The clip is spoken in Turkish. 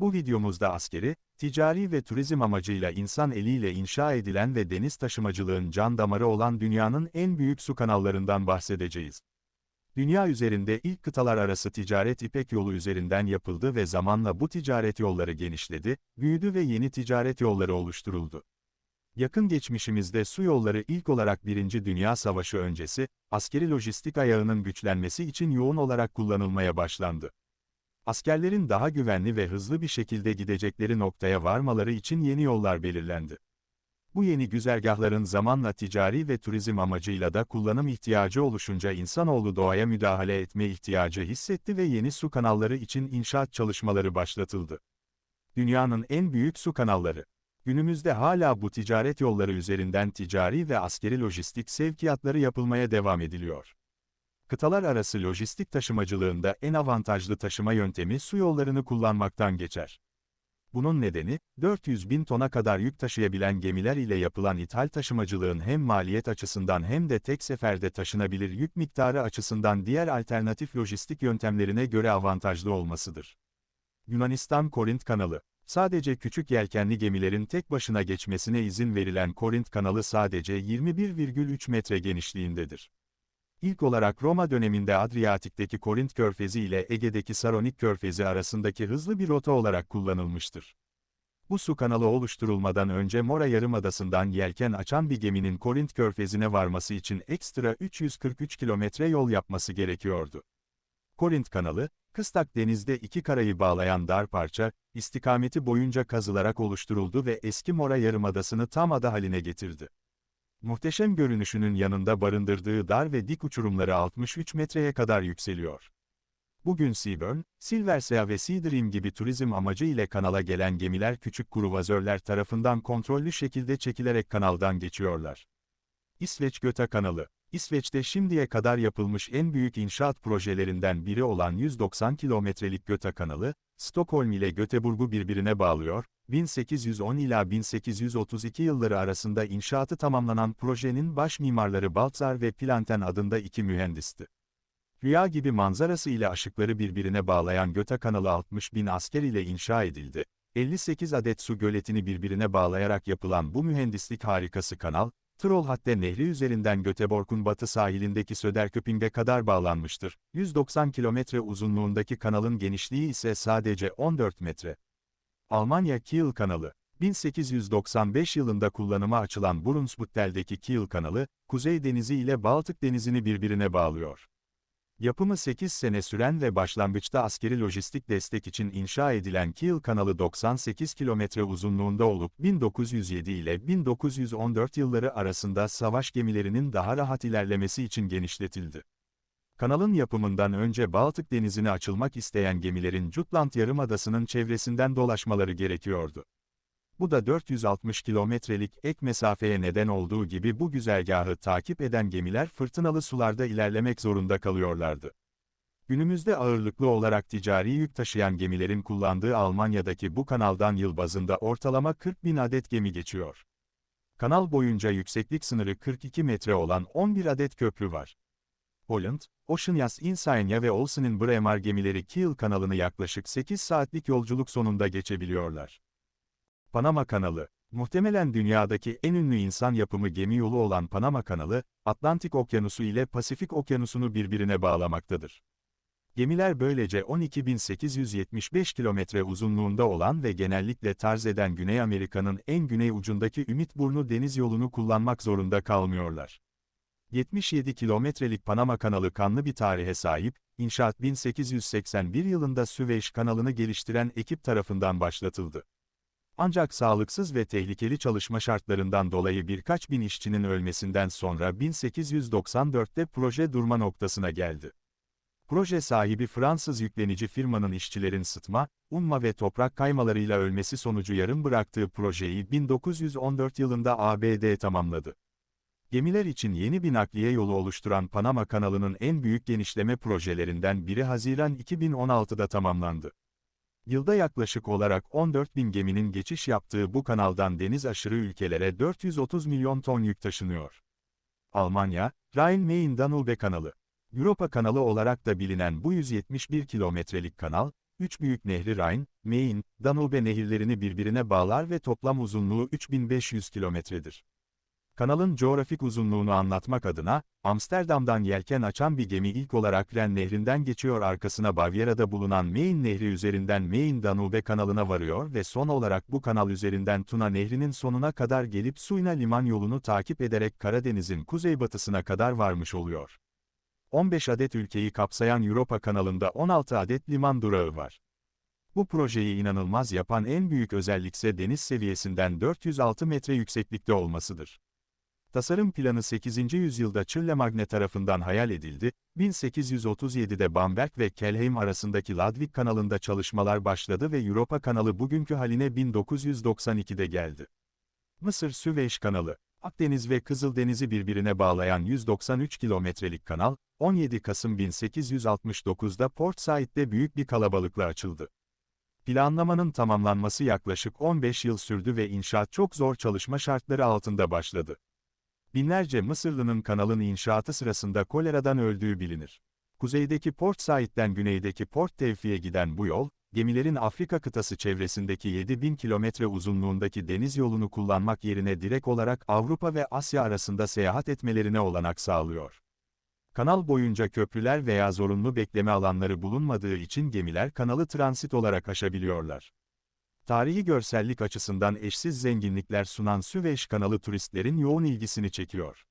Bu videomuzda askeri, ticari ve turizm amacıyla insan eliyle inşa edilen ve deniz taşımacılığın can damarı olan dünyanın en büyük su kanallarından bahsedeceğiz. Dünya üzerinde ilk kıtalar arası ticaret İpek yolu üzerinden yapıldı ve zamanla bu ticaret yolları genişledi, büyüdü ve yeni ticaret yolları oluşturuldu. Yakın geçmişimizde su yolları ilk olarak Birinci Dünya Savaşı öncesi, askeri lojistik ayağının güçlenmesi için yoğun olarak kullanılmaya başlandı. Askerlerin daha güvenli ve hızlı bir şekilde gidecekleri noktaya varmaları için yeni yollar belirlendi. Bu yeni güzergahların zamanla ticari ve turizm amacıyla da kullanım ihtiyacı oluşunca insanoğlu doğaya müdahale etme ihtiyacı hissetti ve yeni su kanalları için inşaat çalışmaları başlatıldı. Dünyanın en büyük su kanalları. Günümüzde hala bu ticaret yolları üzerinden ticari ve askeri lojistik sevkiyatları yapılmaya devam ediliyor. Kıtalar arası lojistik taşımacılığında en avantajlı taşıma yöntemi su yollarını kullanmaktan geçer. Bunun nedeni, 400 bin tona kadar yük taşıyabilen gemiler ile yapılan ithal taşımacılığın hem maliyet açısından hem de tek seferde taşınabilir yük miktarı açısından diğer alternatif lojistik yöntemlerine göre avantajlı olmasıdır. Yunanistan Korint Kanalı Sadece küçük yelkenli gemilerin tek başına geçmesine izin verilen Korint Kanalı sadece 21,3 metre genişliğindedir. İlk olarak Roma döneminde Adriyatik'teki Korint Körfezi ile Ege'deki Saronik Körfezi arasındaki hızlı bir rota olarak kullanılmıştır. Bu su kanalı oluşturulmadan önce Mora Yarımadası'ndan yelken açan bir geminin Korint Körfezi'ne varması için ekstra 343 kilometre yol yapması gerekiyordu. Korint Kanalı, Kıstak denizde iki karayı bağlayan dar parça, istikameti boyunca kazılarak oluşturuldu ve eski Mora Yarımadası'nı tam ada haline getirdi. Muhteşem görünüşünün yanında barındırdığı dar ve dik uçurumları 63 metreye kadar yükseliyor. Bugün Seaburn, Silversea ve Sea Dream gibi turizm amacı ile kanala gelen gemiler küçük kruvazörler tarafından kontrollü şekilde çekilerek kanaldan geçiyorlar. İsveç Göta Kanalı İsveç'te şimdiye kadar yapılmış en büyük inşaat projelerinden biri olan 190 kilometrelik Göta Kanalı, Stockholm ile Göteborg'u birbirine bağlıyor, 1810 ila 1832 yılları arasında inşaatı tamamlanan projenin baş mimarları Baltzar ve Planten adında iki mühendisti. Rüya gibi manzarası ile aşıkları birbirine bağlayan Göta Kanalı 60 bin asker ile inşa edildi. 58 adet su göletini birbirine bağlayarak yapılan bu mühendislik harikası kanal, Trollhätte Nehri üzerinden Göteborg'un batı sahilindeki Söderköping'e kadar bağlanmıştır. 190 kilometre uzunluğundaki kanalın genişliği ise sadece 14 metre. Almanya Kiel Kanalı 1895 yılında kullanıma açılan Brunsbüttel'deki Kiel Kanalı, Kuzey Denizi ile Baltık Denizi'ni birbirine bağlıyor. Yapımı 8 sene süren ve başlangıçta askeri lojistik destek için inşa edilen Kiel Kanalı 98 kilometre uzunluğunda olup 1907 ile 1914 yılları arasında savaş gemilerinin daha rahat ilerlemesi için genişletildi. Kanalın yapımından önce Baltık Denizi'ne açılmak isteyen gemilerin Jutland Yarımadası'nın çevresinden dolaşmaları gerekiyordu. Bu da 460 kilometrelik ek mesafeye neden olduğu gibi bu güzergahı takip eden gemiler fırtınalı sularda ilerlemek zorunda kalıyorlardı. Günümüzde ağırlıklı olarak ticari yük taşıyan gemilerin kullandığı Almanya'daki bu kanaldan yıl bazında ortalama 40 bin adet gemi geçiyor. Kanal boyunca yükseklik sınırı 42 metre olan 11 adet köprü var. Holland, Oceanias Insignia ve Olsen'in Bremer gemileri Kiel kanalını yaklaşık 8 saatlik yolculuk sonunda geçebiliyorlar. Panama Kanalı Muhtemelen dünyadaki en ünlü insan yapımı gemi yolu olan Panama Kanalı, Atlantik Okyanusu ile Pasifik Okyanusu'nu birbirine bağlamaktadır. Gemiler böylece 12.875 kilometre uzunluğunda olan ve genellikle tarz eden Güney Amerika'nın en güney ucundaki Ümitburnu deniz yolunu kullanmak zorunda kalmıyorlar. 77 kilometrelik Panama Kanalı kanlı bir tarihe sahip, inşaat 1881 yılında Süveyş kanalını geliştiren ekip tarafından başlatıldı. Ancak sağlıksız ve tehlikeli çalışma şartlarından dolayı birkaç bin işçinin ölmesinden sonra 1894'te proje durma noktasına geldi. Proje sahibi Fransız yüklenici firmanın işçilerin sıtma, umma ve toprak kaymalarıyla ölmesi sonucu yarım bıraktığı projeyi 1914 yılında ABD tamamladı. Gemiler için yeni bir nakliye yolu oluşturan Panama Kanalı'nın en büyük genişleme projelerinden biri Haziran 2016'da tamamlandı. Yılda yaklaşık olarak 14 bin geminin geçiş yaptığı bu kanaldan deniz aşırı ülkelere 430 milyon ton yük taşınıyor. Almanya, Rhein-Main-Danube kanalı. Europa kanalı olarak da bilinen bu 171 kilometrelik kanal, üç büyük nehri Rhine, Main, Danube nehirlerini birbirine bağlar ve toplam uzunluğu 3500 kilometredir. Kanalın coğrafik uzunluğunu anlatmak adına, Amsterdam'dan yelken açan bir gemi ilk olarak Ren Nehri'nden geçiyor arkasına Bavyera'da bulunan Main Nehri üzerinden Main-Danube kanalına varıyor ve son olarak bu kanal üzerinden Tuna Nehri'nin sonuna kadar gelip Suyna liman yolunu takip ederek Karadeniz'in kuzeybatısına kadar varmış oluyor. 15 adet ülkeyi kapsayan Europa kanalında 16 adet liman durağı var. Bu projeyi inanılmaz yapan en büyük özellikse deniz seviyesinden 406 metre yükseklikte olmasıdır. Tasarım planı 8. yüzyılda Çırlemagne tarafından hayal edildi, 1837'de Bamberg ve Kelheim arasındaki Ladvik kanalında çalışmalar başladı ve Europa kanalı bugünkü haline 1992'de geldi. Mısır Süveyş kanalı, Akdeniz ve Kızıldeniz'i birbirine bağlayan 193 kilometrelik kanal, 17 Kasım 1869'da Port Said'de büyük bir kalabalıkla açıldı. Planlamanın tamamlanması yaklaşık 15 yıl sürdü ve inşaat çok zor çalışma şartları altında başladı. Binlerce Mısırlı'nın kanalın inşaatı sırasında koleradan öldüğü bilinir. Kuzeydeki Port Said'den güneydeki Port Tevfik'e giden bu yol, gemilerin Afrika kıtası çevresindeki 7000 kilometre uzunluğundaki deniz yolunu kullanmak yerine direkt olarak Avrupa ve Asya arasında seyahat etmelerine olanak sağlıyor. Kanal boyunca köprüler veya zorunlu bekleme alanları bulunmadığı için gemiler kanalı transit olarak aşabiliyorlar. Tarihi görsellik açısından eşsiz zenginlikler sunan Süveyş kanalı turistlerin yoğun ilgisini çekiyor.